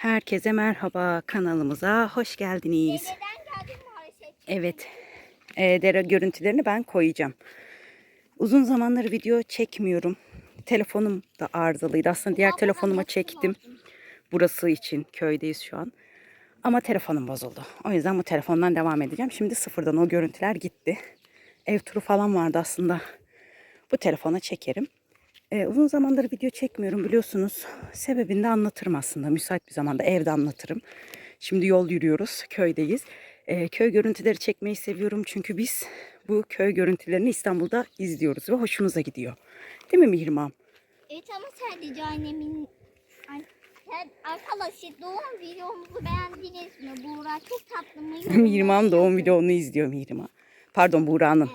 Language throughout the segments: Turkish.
Herkese merhaba kanalımıza hoş geldiniz. Evet e, dere görüntülerini ben koyacağım. Uzun zamandır video çekmiyorum. Telefonum da arızalıydı. Aslında diğer telefonuma çektim. Burası için köydeyiz şu an. Ama telefonum bozuldu. O yüzden bu telefondan devam edeceğim. Şimdi sıfırdan o görüntüler gitti. Ev turu falan vardı aslında. Bu telefona çekerim. Ee, uzun zamandır video çekmiyorum biliyorsunuz. Sebebini de anlatırım aslında. Müsait bir zamanda evde anlatırım. Şimdi yol yürüyoruz. Köydeyiz. Ee, köy görüntüleri çekmeyi seviyorum. Çünkü biz bu köy görüntülerini İstanbul'da izliyoruz ve hoşumuza gidiyor. Değil mi Mihrimam? Evet ama sadece annemin... Ay, Sen arkadaşlar doğum videomuzu beğendiniz mi? Buğra çok tatlı mı? Mihrimam doğum videonu izliyor Mihrimam. Pardon Buğra'nın.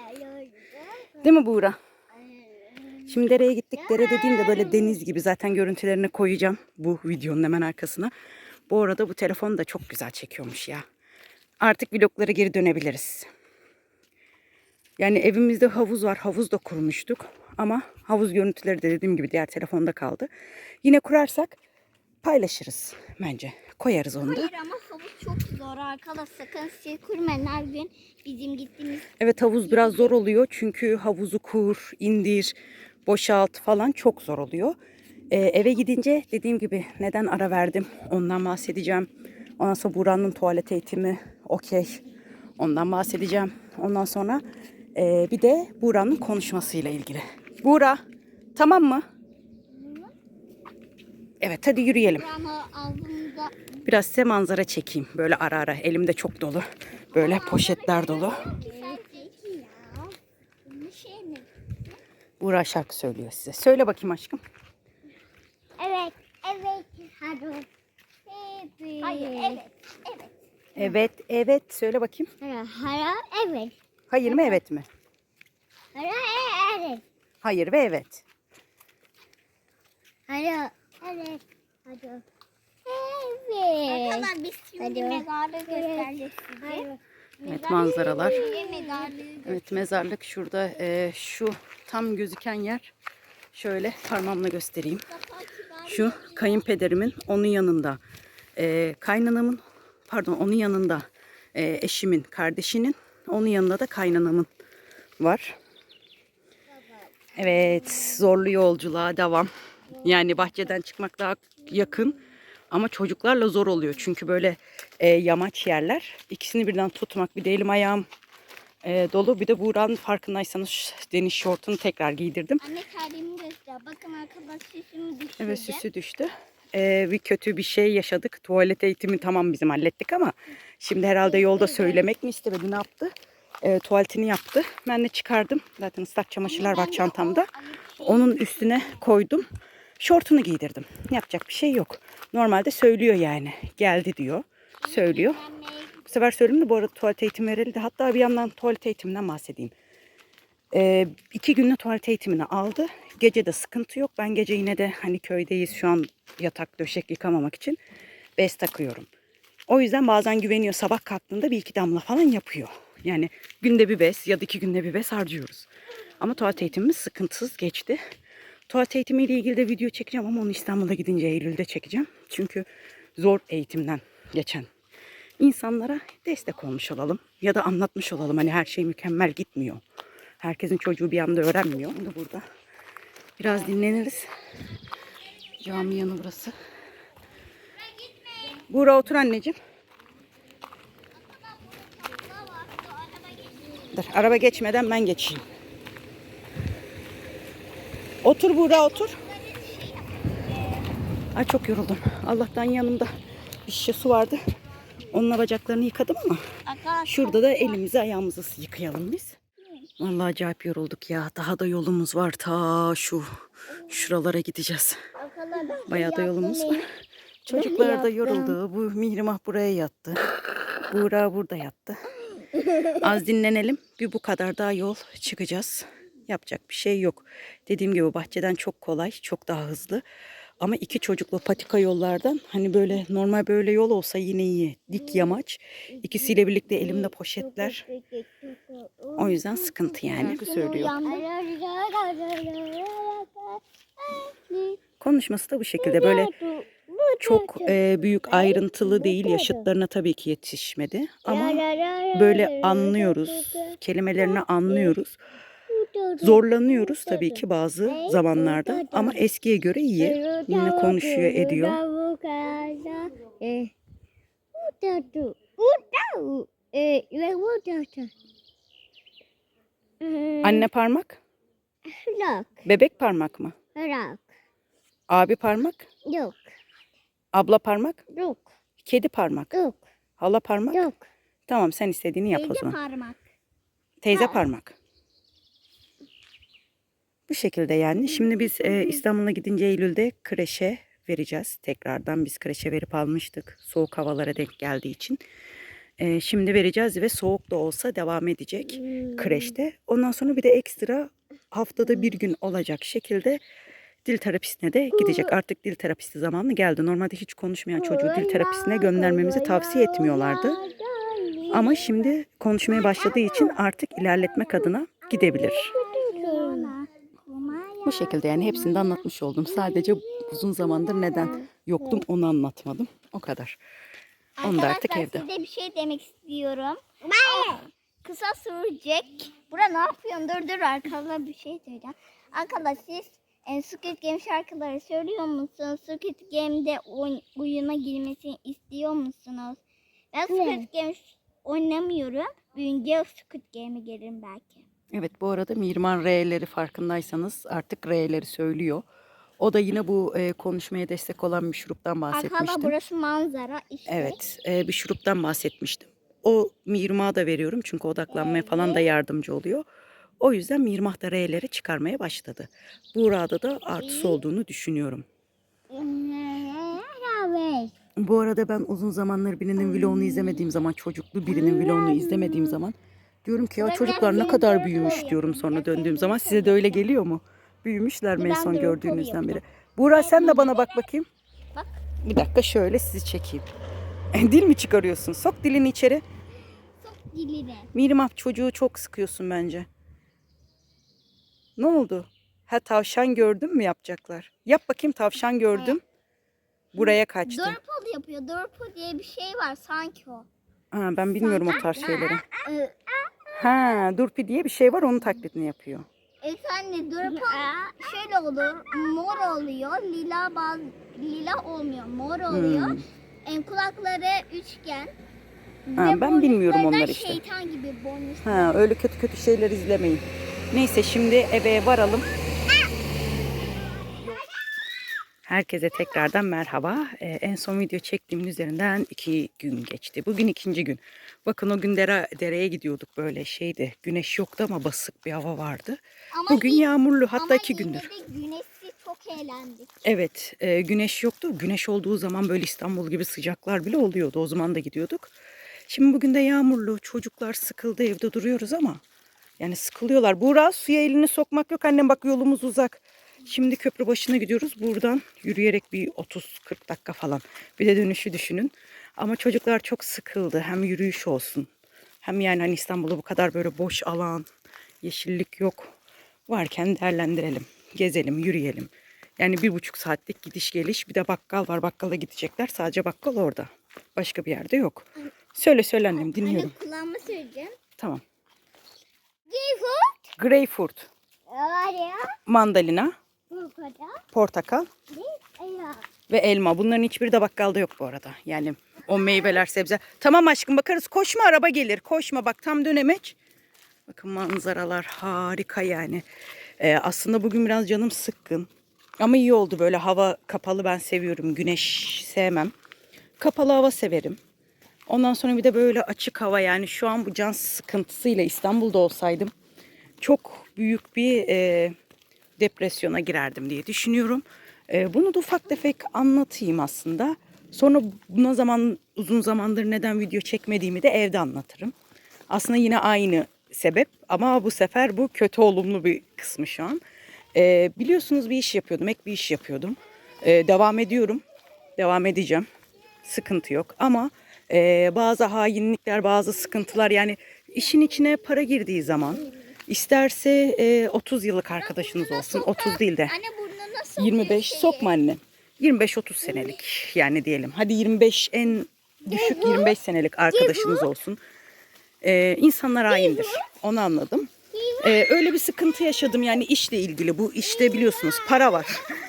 Değil mi Buğra? Şimdi dereye gittik. Dere dediğimde böyle deniz gibi zaten görüntülerini koyacağım bu videonun hemen arkasına. Bu arada bu telefon da çok güzel çekiyormuş ya. Artık vloglara geri dönebiliriz. Yani evimizde havuz var. Havuz da kurmuştuk. Ama havuz görüntüleri de dediğim gibi diğer telefonda kaldı. Yine kurarsak paylaşırız bence. Koyarız onu da. Hayır ama havuz çok zor arkadaş. Sakın siz kurmayın her gün bizim gittiğimiz Evet havuz biraz zor oluyor çünkü havuzu kur, indir, boşalt falan çok zor oluyor. Ee, eve gidince dediğim gibi neden ara verdim ondan bahsedeceğim. Ondan sonra Buğra'nın tuvalet eğitimi okey ondan bahsedeceğim. Ondan sonra e, bir de Buğra'nın konuşmasıyla ilgili. Buğra tamam mı? Evet hadi yürüyelim. Biraz size manzara çekeyim. Böyle ara ara elimde çok dolu. Böyle poşetler dolu. güzel değil ya. Bir şey mi? Buğra şarkı söylüyor size. Söyle bakayım aşkım. Evet, evet. Hadi. Evet. Hayır, evet, evet. Evet, evet. Söyle bakayım. Hayır, evet. Hayır mı, evet mi? Hayır, evet. Hayır ve evet. Hayır, evet. Hadi. Evet. Arkadaşlar biz şimdi mezarlığı göstereceğiz size. Evet, manzaralar. Evet, mezarlık şurada. Ee, şu tam gözüken yer. Şöyle parmağımla göstereyim. Şu kayınpederimin, onun yanında. Ee, kaynanamın, pardon onun yanında e, eşimin, kardeşinin. Onun yanında da kaynanamın var. Evet, zorlu yolculuğa devam. Yani bahçeden çıkmak daha yakın. Ama çocuklarla zor oluyor. Çünkü böyle e, yamaç yerler. İkisini birden tutmak. Bir de elim ayağım e, dolu. Bir de Buğra'nın farkındaysanız deniz şortunu tekrar giydirdim. Anne kalbimi göster. Bakın arkadaş süsümü düşürdü. Evet süsü düştü. Ee, bir kötü bir şey yaşadık. Tuvalet eğitimi tamam bizim hallettik ama şimdi herhalde yolda söylemek mi istemedi ne yaptı? Ee, tuvaletini yaptı. Ben de çıkardım. Zaten ıslak çamaşırlar var çantamda. Onun üstüne koydum. Şortunu giydirdim. Yapacak bir şey yok. Normalde söylüyor yani. Geldi diyor. Söylüyor. Bu sefer söyleyeyim de bu arada tuvalet eğitimi verildi. Hatta bir yandan tuvalet eğitiminden bahsedeyim. Ee, iki günlük tuvalet eğitimini aldı. Gece de sıkıntı yok. Ben gece yine de hani köydeyiz şu an yatak döşek yıkamamak için bez takıyorum. O yüzden bazen güveniyor. Sabah kalktığında bir iki damla falan yapıyor. Yani günde bir bez ya da iki günde bir bez harcıyoruz. Ama tuvalet eğitimimiz sıkıntısız geçti. Tuvalet eğitimiyle ilgili de video çekeceğim ama onu İstanbul'a gidince Eylül'de çekeceğim. Çünkü zor eğitimden geçen insanlara destek olmuş olalım. Ya da anlatmış olalım. Hani her şey mükemmel gitmiyor. Herkesin çocuğu bir anda öğrenmiyor. Onu da burada. Biraz dinleniriz. Cami yanı burası. Buğra otur anneciğim. Dur araba geçmeden ben geçeyim. Otur Buğra otur. Ay çok yoruldum. Allah'tan yanımda bir şişe su vardı. Onunla bacaklarını yıkadım ama şurada da elimizi ayağımızı yıkayalım biz. Vallahi acayip yorulduk ya. Daha da yolumuz var. Ta şu şuralara gideceğiz. Bayağı da yolumuz var. Çocuklar da yoruldu. Bu Mihrimah buraya yattı. Buğra burada yattı. Az dinlenelim. Bir bu kadar daha yol çıkacağız. Yapacak bir şey yok. Dediğim gibi bahçeden çok kolay, çok daha hızlı. Ama iki çocuklu patika yollardan hani böyle normal böyle yol olsa yine iyi. Dik yamaç. İkisiyle birlikte elimde poşetler. O yüzden sıkıntı yani. Söylüyor. Konuşması da bu şekilde böyle çok e, büyük ayrıntılı değil. Yaşıtlarına tabii ki yetişmedi. Ama böyle anlıyoruz. Kelimelerini anlıyoruz. Zorlanıyoruz tabii ki bazı zamanlarda. Ama eskiye göre iyi. Yine konuşuyor, ediyor. Anne parmak, Yok. bebek parmak mı? Yok. Abi parmak, Yok. abla parmak, Yok. kedi parmak, Yok. hala parmak. Yok. Tamam sen istediğini yap o zaman. parmak. Teyze parmak. Bu şekilde yani. Şimdi biz e, İstanbul'a gidince Eylül'de kreşe vereceğiz. Tekrardan biz kreşe verip almıştık. Soğuk havalara denk geldiği için. E, şimdi vereceğiz ve soğuk da olsa devam edecek kreşte. Ondan sonra bir de ekstra haftada bir gün olacak şekilde dil terapisine de gidecek. Artık dil terapisti zamanı geldi. Normalde hiç konuşmayan çocuğu dil terapisine göndermemizi tavsiye etmiyorlardı. Ama şimdi konuşmaya başladığı için artık ilerletmek adına gidebilir. Bu şekilde yani hepsini de anlatmış oldum. Sadece uzun zamandır neden yoktum onu anlatmadım. O kadar. Onu da artık evde. size bir şey demek istiyorum. Ama Kısa sürecek. Bura ne yapıyorsun? Dur dur arkada bir şey söyleyeceğim. Arkadaşlar siz e, Squid Game şarkıları söylüyor musunuz? Squid Game'de oyn- oyuna girmesini istiyor musunuz? Ben Squid Game oynamıyorum. Büyünce Squid Game'e gelirim belki. Evet bu arada Mirman R'leri farkındaysanız artık R'leri söylüyor. O da yine bu e, konuşmaya destek olan bir şuruptan Arkada bahsetmiştim. burası manzara işte. Evet e, bir şuruptan bahsetmiştim. O Mirmah'a da veriyorum çünkü odaklanmaya falan da yardımcı oluyor. O yüzden Mirmah da R'leri çıkarmaya başladı. Buğra'da da artısı olduğunu düşünüyorum. Evet. Bu arada ben uzun zamandır birinin vlogunu izlemediğim zaman, çocuklu birinin vlogunu izlemediğim zaman diyorum ki ya çocuklar ne kadar büyümüş diyorum sonra döndüğüm zaman. Size de öyle geliyor mu? Büyümüşler mi en son de gördüğünüzden beri? Buğra sen de bana bak bakayım. Bak. Bir dakika şöyle sizi çekeyim. Dil mi çıkarıyorsun? Sok dilini içeri. Çok diline. Mirmah çocuğu çok sıkıyorsun bence. Ne oldu? Ha tavşan gördün mü yapacaklar? Yap bakayım tavşan gördüm. Buraya kaçtı. Dörpol yapıyor. Dörpol diye bir şey var sanki o. Ha, ben bilmiyorum o tarz şeyleri. Ha, durpi diye bir şey var onun taklidini yapıyor. Efendim dörpol şöyle olur. Mor oluyor. Lila baz lila olmuyor. Mor oluyor. Hmm. En kulakları üçgen. Ha, Ve ben bilmiyorum boynuzları onları işte. Şeytan gibi boynuz. Ha, öyle kötü kötü şeyler izlemeyin. Neyse şimdi eve varalım. Herkese tekrardan merhaba. Ee, en son video çektiğimin üzerinden iki gün geçti. Bugün ikinci gün. Bakın o gün dere, dereye gidiyorduk böyle şeydi. Güneş yoktu ama basık bir hava vardı. Ama Bugün yine- yağmurlu hatta ama iki gündür. de güneşli çok eğlendik. Evet, e, güneş yoktu. Güneş olduğu zaman böyle İstanbul gibi sıcaklar bile oluyordu. O zaman da gidiyorduk. Şimdi bugün de yağmurlu. Çocuklar sıkıldı evde duruyoruz ama yani sıkılıyorlar. Buğra suya elini sokmak yok. Annem bak yolumuz uzak. Şimdi köprü başına gidiyoruz. Buradan yürüyerek bir 30-40 dakika falan. Bir de dönüşü düşünün. Ama çocuklar çok sıkıldı. Hem yürüyüş olsun. Hem yani hani İstanbul'da bu kadar böyle boş alan, yeşillik yok. Varken değerlendirelim. Gezelim, yürüyelim. Yani bir buçuk saatlik gidiş geliş. Bir de bakkal var. Bakkala gidecekler. Sadece bakkal orada. Başka bir yerde yok. Söyle söyle annem dinliyorum. Anne kulağıma söyleyeceğim. Tamam. Greyfurt, Var ya. mandalina. Portakal ve elma. Bunların hiçbiri de bakkalda yok bu arada. Yani o meyveler, sebze. Tamam aşkım bakarız. Koşma araba gelir. Koşma bak tam dönemeç. Bakın manzaralar harika yani. Ee, aslında bugün biraz canım sıkkın. Ama iyi oldu böyle hava kapalı ben seviyorum. Güneş sevmem. Kapalı hava severim. Ondan sonra bir de böyle açık hava yani şu an bu can sıkıntısıyla İstanbul'da olsaydım çok büyük bir e, depresyona girerdim diye düşünüyorum. E, bunu da ufak tefek anlatayım aslında. Sonra buna zaman uzun zamandır neden video çekmediğimi de evde anlatırım. Aslında yine aynı sebep ama bu sefer bu kötü olumlu bir kısmı şu an. E, biliyorsunuz bir iş yapıyordum, ek bir iş yapıyordum. E, devam ediyorum, devam edeceğim. Sıkıntı yok ama e, bazı hainlikler, bazı sıkıntılar yani işin içine para girdiği zaman isterse e, 30 yıllık arkadaşınız olsun, 30 değil de Anne burnuna sok. 25 sokma anne. 25-30 senelik yani diyelim. Hadi 25 en düşük 25 senelik arkadaşınız olsun. Ee, insanlar haindir. Onu anladım. Ee, öyle bir sıkıntı yaşadım yani işle ilgili. Bu işte biliyorsunuz para var.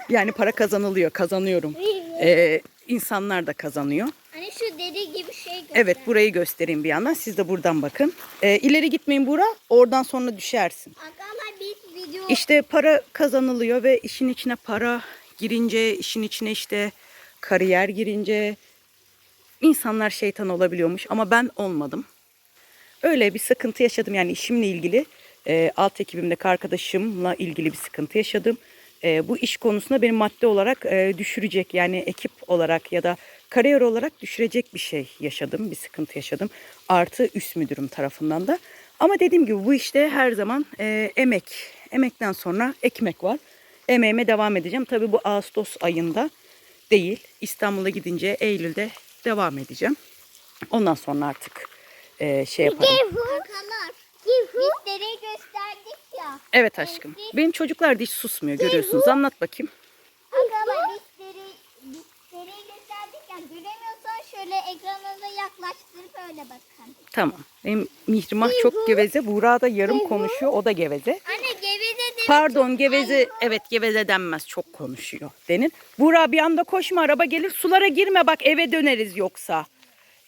Yani para kazanılıyor, kazanıyorum. Ee, insanlar da kazanıyor. Hani şu deri gibi şey göster. Evet burayı göstereyim bir yandan. Siz de buradan bakın. Ee, ileri gitmeyin Buğra. Oradan sonra düşersin. Arkadaşlar biz video İşte para kazanılıyor ve işin içine para girince, işin içine işte kariyer girince insanlar şeytan olabiliyormuş ama ben olmadım. Öyle bir sıkıntı yaşadım yani işimle ilgili e, alt ekibimdeki arkadaşımla ilgili bir sıkıntı yaşadım. E, bu iş konusunda beni madde olarak e, düşürecek yani ekip olarak ya da kariyer olarak düşürecek bir şey yaşadım, bir sıkıntı yaşadım. Artı üst müdürüm tarafından da. Ama dediğim gibi bu işte her zaman e, emek, emekten sonra ekmek var. Emeğime devam edeceğim. Tabii bu Ağustos ayında değil. İstanbul'a gidince Eylül'de devam edeceğim. Ondan sonra artık e, şey yaparım. Arkadaşlar biz dereyi gösterdik ya. Evet aşkım. Benim çocuklar da hiç susmuyor görüyorsunuz. Anlat bakayım. Biz dereyi gösterdik ya. Göremiyorsan şöyle ekranınıza yaklaştırıp öyle bakın. Tamam. Benim Mihrimah çok geveze. Buğra da yarım konuşuyor. O da geveze. Anne geveze deri Pardon geveze. Evet geveze denmez. Çok konuşuyor denir. Buğra bir anda koşma araba gelir. Sulara girme bak eve döneriz yoksa.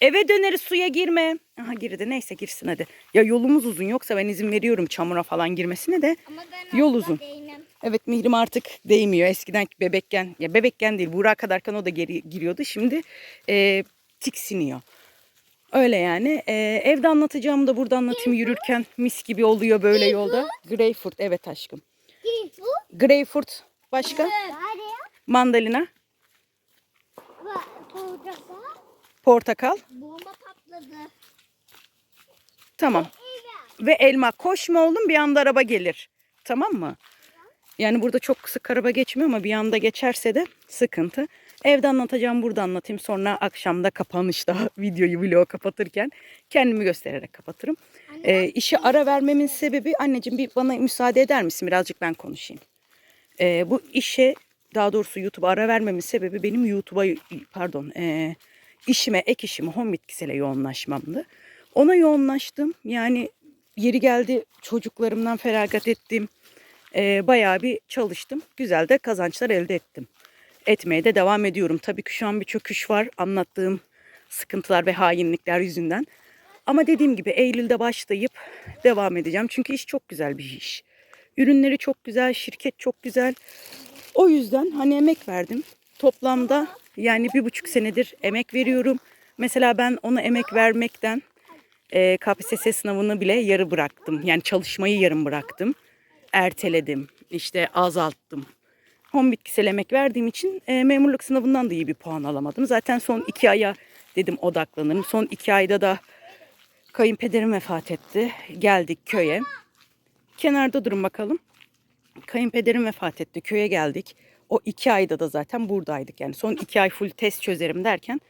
Eve döneriz suya girme. Aha girdi neyse girsin hadi. Ya yolumuz uzun yoksa ben izin veriyorum çamura falan girmesine de. Ama ben Yol uzun. değmem. Evet Mihrim artık değmiyor. Eskiden bebekken, ya bebekken değil Buğra kadarken o da geri giriyordu. Şimdi e, tiksiniyor. Öyle yani. E, evde anlatacağımı da burada anlatayım yürürken mis gibi oluyor böyle yolda. Greyfurt evet aşkım. Greyfurt başka? Mandalina, portakal. bomba patladı. Tamam. Ve elma. Koşma oğlum bir anda araba gelir. Tamam mı? Yani burada çok sık araba geçmiyor ama bir anda geçerse de sıkıntı. Evde anlatacağım burada anlatayım. Sonra akşamda kapanışta videoyu vlogu kapatırken kendimi göstererek kapatırım. Ee, işe ara vermemin sebebi anneciğim bir bana müsaade eder misin? Birazcık ben konuşayım. Ee, bu işe daha doğrusu YouTube'a ara vermemin sebebi benim YouTube'a pardon e, işime ek işime home bitkisele yoğunlaşmamdı. Ona yoğunlaştım. Yani yeri geldi çocuklarımdan feragat ettim. Ee, bayağı bir çalıştım. Güzel de kazançlar elde ettim. Etmeye de devam ediyorum. Tabii ki şu an bir çöküş var anlattığım sıkıntılar ve hainlikler yüzünden. Ama dediğim gibi Eylül'de başlayıp devam edeceğim. Çünkü iş çok güzel bir iş. Ürünleri çok güzel, şirket çok güzel. O yüzden hani emek verdim. Toplamda yani bir buçuk senedir emek veriyorum. Mesela ben ona emek vermekten e, KPSS sınavını bile yarı bıraktım. Yani çalışmayı yarım bıraktım. Erteledim. işte azalttım. Home bitkisel emek verdiğim için e, memurluk sınavından da iyi bir puan alamadım. Zaten son iki aya dedim odaklanırım. Son iki ayda da kayınpederim vefat etti. Geldik köye. Kenarda durun bakalım. Kayınpederim vefat etti. Köye geldik. O iki ayda da zaten buradaydık. Yani son iki ay full test çözerim derken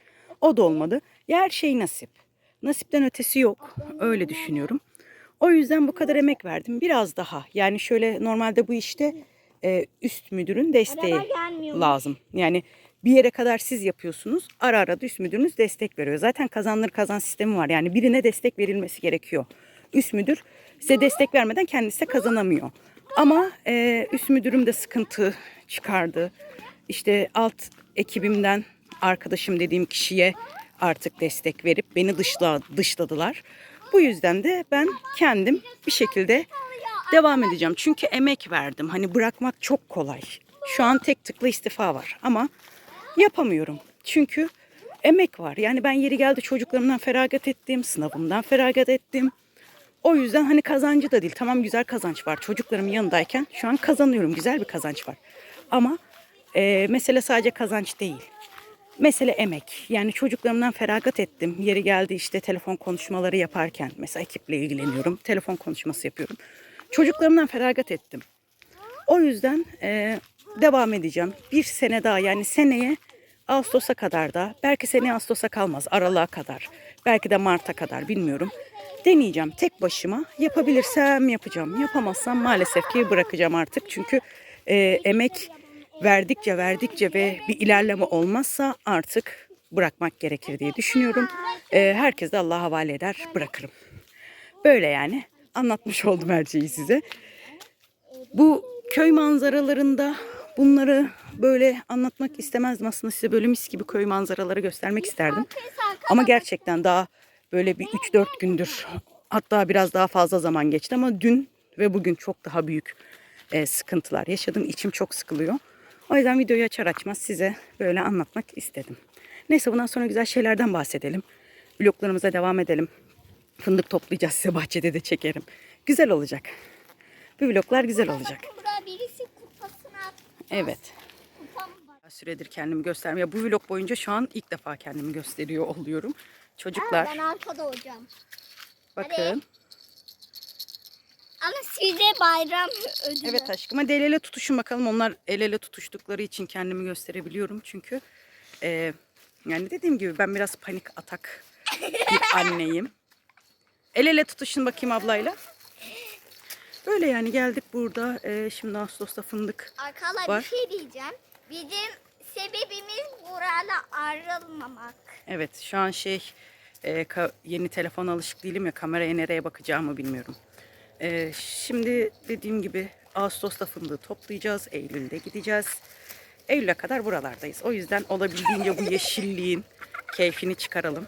o da olmadı. Her şey nasip. Nasipten ötesi yok. Öyle düşünüyorum. O yüzden bu kadar emek verdim. Biraz daha. Yani şöyle normalde bu işte e, üst müdürün desteği lazım. Yani bir yere kadar siz yapıyorsunuz. Ara ara da üst müdürünüz destek veriyor. Zaten kazanılır kazan sistemi var. Yani birine destek verilmesi gerekiyor. Üst müdür size destek vermeden kendisi de kazanamıyor. Ama e, üst müdürüm de sıkıntı çıkardı. İşte alt ekibimden arkadaşım dediğim kişiye artık destek verip beni dışla, dışladılar. Bu yüzden de ben kendim bir şekilde devam edeceğim. Çünkü emek verdim. Hani bırakmak çok kolay. Şu an tek tıkla istifa var ama yapamıyorum. Çünkü emek var. Yani ben yeri geldi çocuklarımdan feragat ettim, sınavımdan feragat ettim. O yüzden hani kazancı da değil. Tamam güzel kazanç var. Çocuklarımın yanındayken şu an kazanıyorum. Güzel bir kazanç var. Ama e, mesele sadece kazanç değil. Mesele emek. Yani çocuklarımdan feragat ettim. Yeri geldi işte telefon konuşmaları yaparken. Mesela ekiple ilgileniyorum. Telefon konuşması yapıyorum. Çocuklarımdan feragat ettim. O yüzden e, devam edeceğim. Bir sene daha yani seneye Ağustos'a kadar da belki seneye Ağustos'a kalmaz aralığa kadar. Belki de Mart'a kadar bilmiyorum. Deneyeceğim tek başıma. Yapabilirsem yapacağım. Yapamazsam maalesef ki bırakacağım artık. Çünkü e, emek verdikçe verdikçe ve bir ilerleme olmazsa artık bırakmak gerekir diye düşünüyorum. Ee, herkes de Allah'a havale eder bırakırım. Böyle yani anlatmış oldum her şeyi size. Bu köy manzaralarında bunları böyle anlatmak istemezdim. Aslında size böyle mis gibi köy manzaraları göstermek isterdim. Ama gerçekten daha böyle bir 3-4 gündür hatta biraz daha fazla zaman geçti ama dün ve bugün çok daha büyük e, sıkıntılar yaşadım. İçim çok sıkılıyor. O yüzden videoyu açar açmaz size böyle anlatmak istedim. Neyse bundan sonra güzel şeylerden bahsedelim. Vloglarımıza devam edelim. Fındık toplayacağız size bahçede de çekerim. Güzel olacak. Bu vloglar güzel olacak. Bakın burada birisi kupasını attı. Evet. Süredir kendimi göstermeye. Bu vlog boyunca şu an ilk defa kendimi gösteriyor oluyorum. Çocuklar Ben arkada olacağım. bakın. Ama size bayram ödülü. Evet aşkım hadi el ele tutuşun bakalım. Onlar el ele tutuştukları için kendimi gösterebiliyorum. Çünkü e, yani dediğim gibi ben biraz panik atak bir anneyim. El ele tutuşun bakayım ablayla. Böyle yani geldik burada. E, şimdi Ağustos'ta fındık. Arkadaşlar Var. bir şey diyeceğim. Bizim sebebimiz burada ayrılmamak. Evet şu an şey e, yeni telefon alışık değilim ya kameraya nereye bakacağımı bilmiyorum. E, şimdi dediğim gibi Ağustos'ta fındığı toplayacağız. Eylül'de gideceğiz. Eylül'e kadar buralardayız. O yüzden olabildiğince bu yeşilliğin keyfini çıkaralım.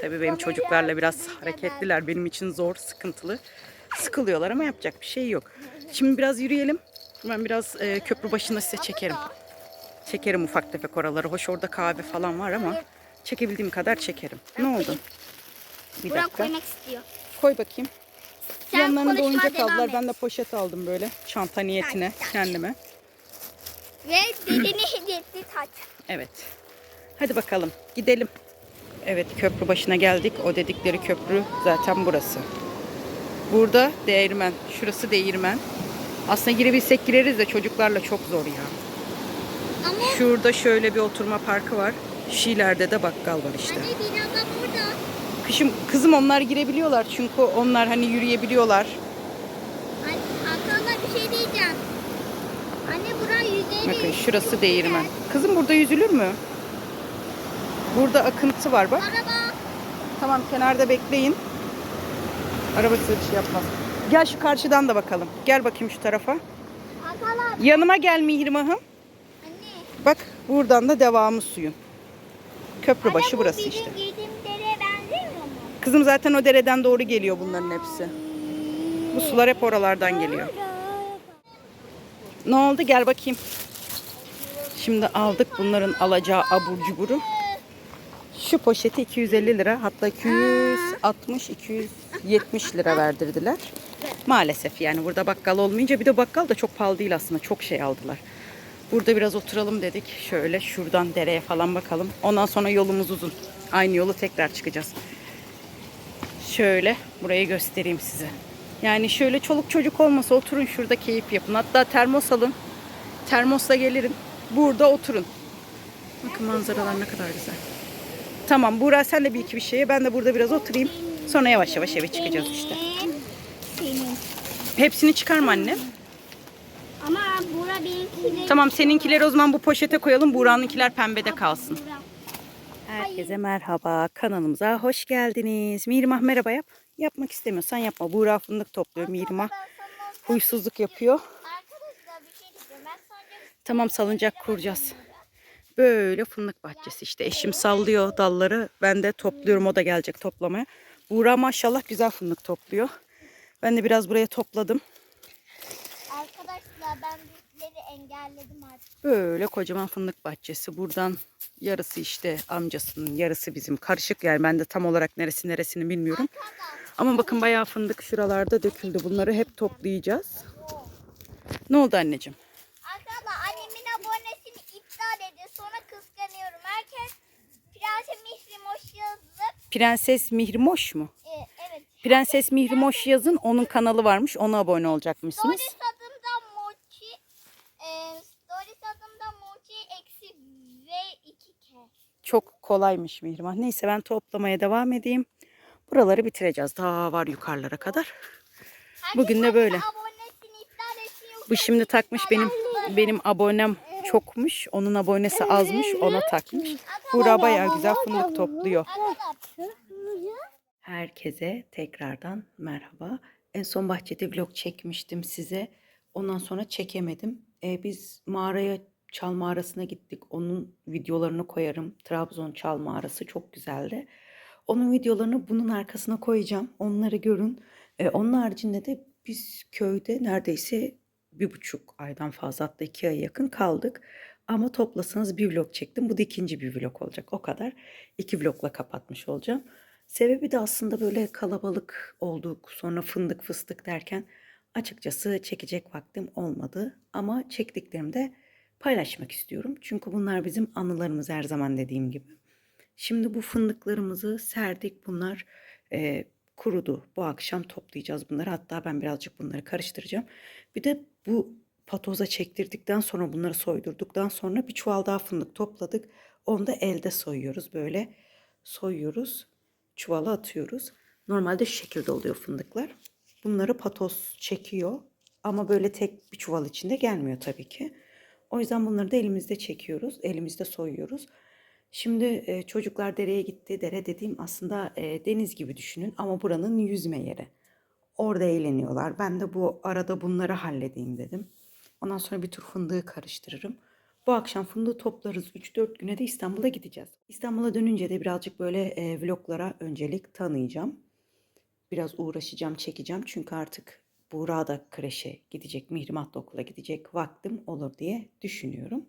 Tabii benim çocuklarla biraz hareketliler. Benim için zor, sıkıntılı. Sıkılıyorlar ama yapacak bir şey yok. Şimdi biraz yürüyelim. Ben biraz e, köprü başında size çekerim. Çekerim ufak tefek oraları. Hoş orada kahve falan var ama çekebildiğim kadar çekerim. Ne oldu? Bir Burak dakika. koymak istiyor. Koy bakayım. Sen Yanlarına da konuşmaya oyuncak devam aldılar. et. Ben de poşet aldım böyle. Çanta niyetine kendime. Ve dedeni hediyetli taç. Evet. Hadi bakalım gidelim. Evet köprü başına geldik. O dedikleri köprü zaten burası. Burada değirmen. Şurası değirmen. Aslında girebilsek gireriz de çocuklarla çok zor ya. Ama Şurada şöyle bir oturma parkı var. Şu ileride de bakkal var işte. anne birazdan burada. Kışım kızım onlar girebiliyorlar çünkü onlar hani yürüyebiliyorlar. Anne, Arkadaşlar bir şey diyeceğim. Anne buraya yüzeyli. Bakın şurası değirmen. Kızım burada yüzülür mü? Burada akıntı var bak. Araba. Tamam kenarda bekleyin. Araba size şey yapmaz. Gel şu karşıdan da bakalım. Gel bakayım şu tarafa. Arkadaşlar. Yanıma gel Mihrimah'ım. Anne. Bak buradan da devamı suyun. Köprü başı Anne, burası bu işte. bizim girdiğim dereye benzemiyor mu? Kızım zaten o dereden doğru geliyor bunların hepsi. Bu sular hep oralardan geliyor. Ne oldu? Gel bakayım. Şimdi aldık bunların alacağı abur cuburu. Şu poşeti 250 lira hatta 260 270 lira verdirdiler. Maalesef yani burada bakkal olmayınca bir de bakkal da çok pahalı değil aslında çok şey aldılar. Burada biraz oturalım dedik. Şöyle şuradan dereye falan bakalım. Ondan sonra yolumuz uzun. Aynı yolu tekrar çıkacağız. Şöyle burayı göstereyim size. Yani şöyle çoluk çocuk olmasa oturun şurada keyif yapın. Hatta termos alın. Termosla gelirim. Burada oturun. Bakın manzaralar ne kadar güzel. Tamam Buğra sen de bir iki bir şeye. Ben de burada biraz oturayım. Sonra yavaş yavaş eve çıkacağız işte. Hepsini çıkarma anne. Ama bura benimkileri. Tamam seninkileri o zaman bu poşete koyalım. Buğra'nınkiler pembede kalsın. Herkese merhaba. Kanalımıza hoş geldiniz. Mirmah merhaba yap. Yapmak istemiyorsan yapma. Buğra fındık topluyor. Mirmah huysuzluk yapıyor. Şey Tamam salıncak kuracağız. Böyle fındık bahçesi işte. Eşim sallıyor dalları. Ben de topluyorum. O da gelecek toplamaya. Buğra maşallah güzel fındık topluyor. Ben de biraz buraya topladım. arkadaşlar ben büyükleri engelledim artık. Böyle kocaman fındık bahçesi. Buradan yarısı işte amcasının, yarısı bizim. Karışık yani ben de tam olarak neresi neresini bilmiyorum. Ama bakın bayağı fındık şuralarda döküldü. Bunları hep toplayacağız. Ne oldu anneciğim? Prenses Mihrim hoş yazıp. Prenses Mihrimhoş mu? E, evet. Prenses Mihrimhoş yazın. Onun kanalı varmış. Ona abone olacakmışsınız. Stories adımda Mochi. E, Stories adımda Mochi eksi V2K. Çok kolaymış Mihrimah. Neyse ben toplamaya devam edeyim. Buraları bitireceğiz. Daha var yukarılara kadar. Herkes Bugün de böyle. Bu şimdi takmış benim benim abonem çokmuş. Onun abonesi azmış. Ona takmış. Buğra bayağı güzel fındık topluyor. Herkese tekrardan merhaba. En son bahçede vlog çekmiştim size. Ondan sonra çekemedim. Ee, biz mağaraya Çal Mağarası'na gittik. Onun videolarını koyarım. Trabzon Çal Mağarası çok güzeldi. Onun videolarını bunun arkasına koyacağım. Onları görün. Ee, onun haricinde de biz köyde neredeyse bir buçuk aydan fazla hatta iki aya yakın kaldık. Ama toplasanız bir vlog çektim. Bu da ikinci bir vlog olacak. O kadar. İki vlogla kapatmış olacağım. Sebebi de aslında böyle kalabalık olduk. Sonra fındık fıstık derken açıkçası çekecek vaktim olmadı. Ama çektiklerimi de paylaşmak istiyorum. Çünkü bunlar bizim anılarımız her zaman dediğim gibi. Şimdi bu fındıklarımızı serdik. Bunlar e, kurudu. Bu akşam toplayacağız bunları. Hatta ben birazcık bunları karıştıracağım. Bir de bu patoza çektirdikten sonra bunları soydurduktan sonra bir çuval daha fındık topladık. Onu da elde soyuyoruz. Böyle soyuyoruz. Çuvala atıyoruz. Normalde şu şekilde oluyor fındıklar. Bunları patos çekiyor. Ama böyle tek bir çuval içinde gelmiyor tabii ki. O yüzden bunları da elimizde çekiyoruz. Elimizde soyuyoruz. Şimdi e, çocuklar dereye gitti. Dere dediğim aslında e, deniz gibi düşünün ama buranın yüzme yeri. Orada eğleniyorlar. Ben de bu arada bunları halledeyim dedim. Ondan sonra bir tur fındığı karıştırırım. Bu akşam fındığı toplarız. 3-4 güne de İstanbul'a gideceğiz. İstanbul'a dönünce de birazcık böyle e, vloglara öncelik tanıyacağım. Biraz uğraşacağım, çekeceğim. Çünkü artık Buğra da kreşe gidecek, Mihrimah da okula gidecek. Vaktim olur diye düşünüyorum.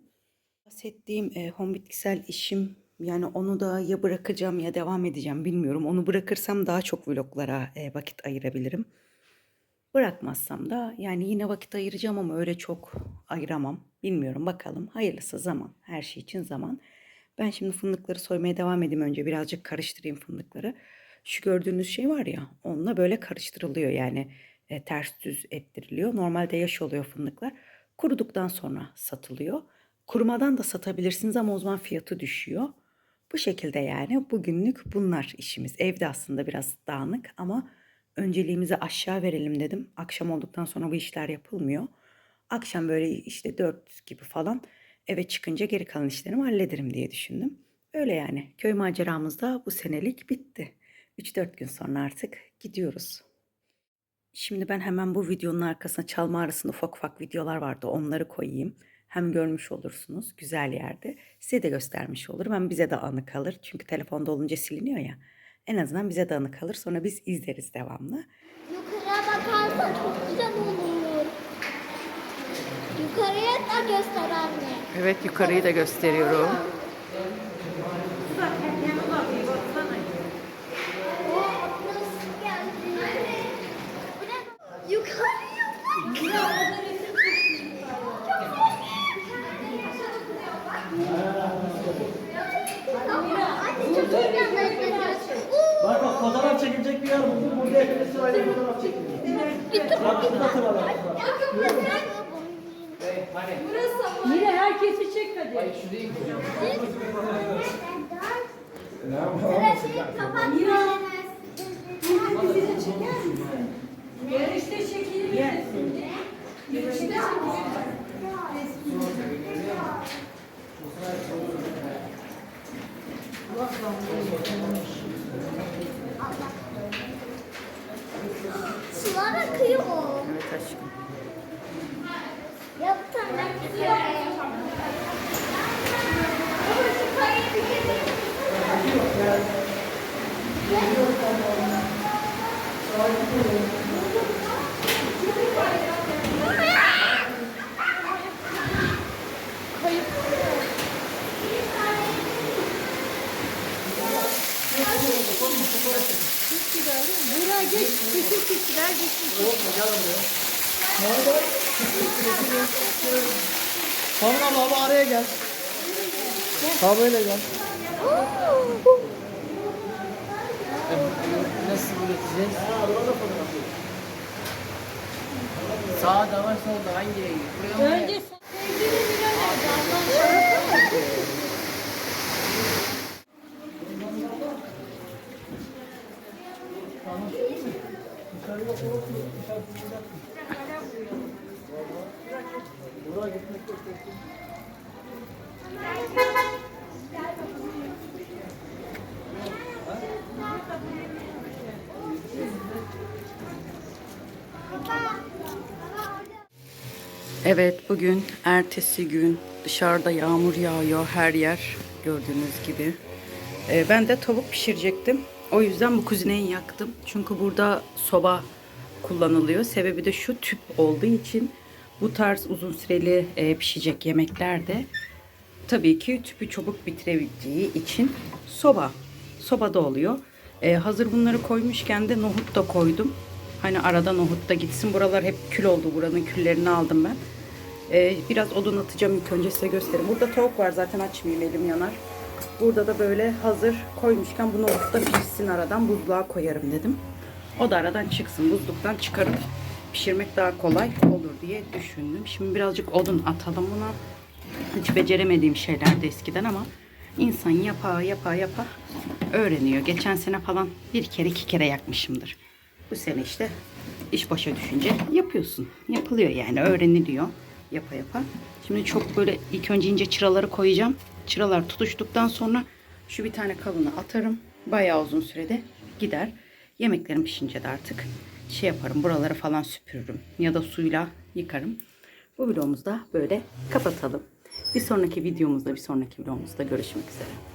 Bahsettiğim e, home bitkisel işim yani onu da ya bırakacağım ya devam edeceğim bilmiyorum. Onu bırakırsam daha çok vloglara e, vakit ayırabilirim. Bırakmazsam da yani yine vakit ayıracağım ama öyle çok ayıramam. Bilmiyorum bakalım. Hayırlısı zaman. Her şey için zaman. Ben şimdi fındıkları soymaya devam edeyim önce. Birazcık karıştırayım fındıkları. Şu gördüğünüz şey var ya onunla böyle karıştırılıyor yani e, ters düz ettiriliyor. Normalde yaş oluyor fındıklar. Kuruduktan sonra satılıyor. Kurumadan da satabilirsiniz ama o zaman fiyatı düşüyor. Bu şekilde yani bugünlük bunlar işimiz. Evde aslında biraz dağınık ama önceliğimizi aşağı verelim dedim. Akşam olduktan sonra bu işler yapılmıyor. Akşam böyle işte dört gibi falan eve çıkınca geri kalan işlerimi hallederim diye düşündüm. Öyle yani köy maceramız da bu senelik bitti. 3-4 gün sonra artık gidiyoruz. Şimdi ben hemen bu videonun arkasına çalma arasında ufak ufak videolar vardı. Onları koyayım. Hem görmüş olursunuz güzel yerde. Size de göstermiş olurum. Hem bize de anı kalır. Çünkü telefonda olunca siliniyor ya. En azından bize de anı kalır. Sonra biz izleriz devamlı. Yukarıya bakarsan çok güzel olur. Yukarıya da göster anne. Evet yukarıyı da gösteriyorum. O nasıl geldi? Bu ne? Yukarıya bak. Anne çok heyecanlı. Bak bak fotoğraf çekilecek bir yer buldum. Burada hepimiz sırayla fotoğraf çekiliyor. Bak şurada sıralar. Yine herkesi çek hadi. Yarışta çekilir. Yarışta çekilir. Sular akıyor. Evet aşkım. Ya bir tane Baba şu kayayı bir kere Buraya kişiler gitsin. Tamam abi araya gel. Ha gel. Nasıl üreteceğiz? Sağda var solda hangi rengi? Buraya? Önce sevgili Evet bugün ertesi gün dışarıda yağmur yağıyor her yer gördüğünüz gibi. Ee, ben de tavuk pişirecektim. O yüzden bu kuzineyi yaktım. Çünkü burada soba kullanılıyor. Sebebi de şu tüp olduğu için bu tarz uzun süreli e, pişecek yemeklerde tabii ki tüpü çabuk bitirebileceği için soba. Sobada oluyor. Ee, hazır bunları koymuşken de nohut da koydum. Hani arada nohut da gitsin. Buralar hep kül oldu. Buranın küllerini aldım ben. Ee, biraz odun atacağım ilk önce size göstereyim. Burada tavuk var zaten açmayayım elim yanar. Burada da böyle hazır koymuşken bu nohut da pişsin aradan buzluğa koyarım dedim. O da aradan çıksın. Buzluktan çıkarıp pişirmek daha kolay olur diye düşündüm. Şimdi birazcık odun atalım buna. Hiç beceremediğim şeylerdi eskiden ama insan yapa yapa yapa öğreniyor. Geçen sene falan bir kere iki kere yakmışımdır. Bu sene işte iş başa düşünce yapıyorsun. Yapılıyor yani öğreniliyor yapa yapa. Şimdi çok böyle ilk önce ince çıraları koyacağım. Çıralar tutuştuktan sonra şu bir tane kalını atarım. Bayağı uzun sürede gider. Yemeklerim pişince de artık şey yaparım. Buraları falan süpürürüm. Ya da suyla yıkarım. Bu vlogumuzu da böyle kapatalım. Bir sonraki videomuzda, bir sonraki vlogumuzda görüşmek üzere.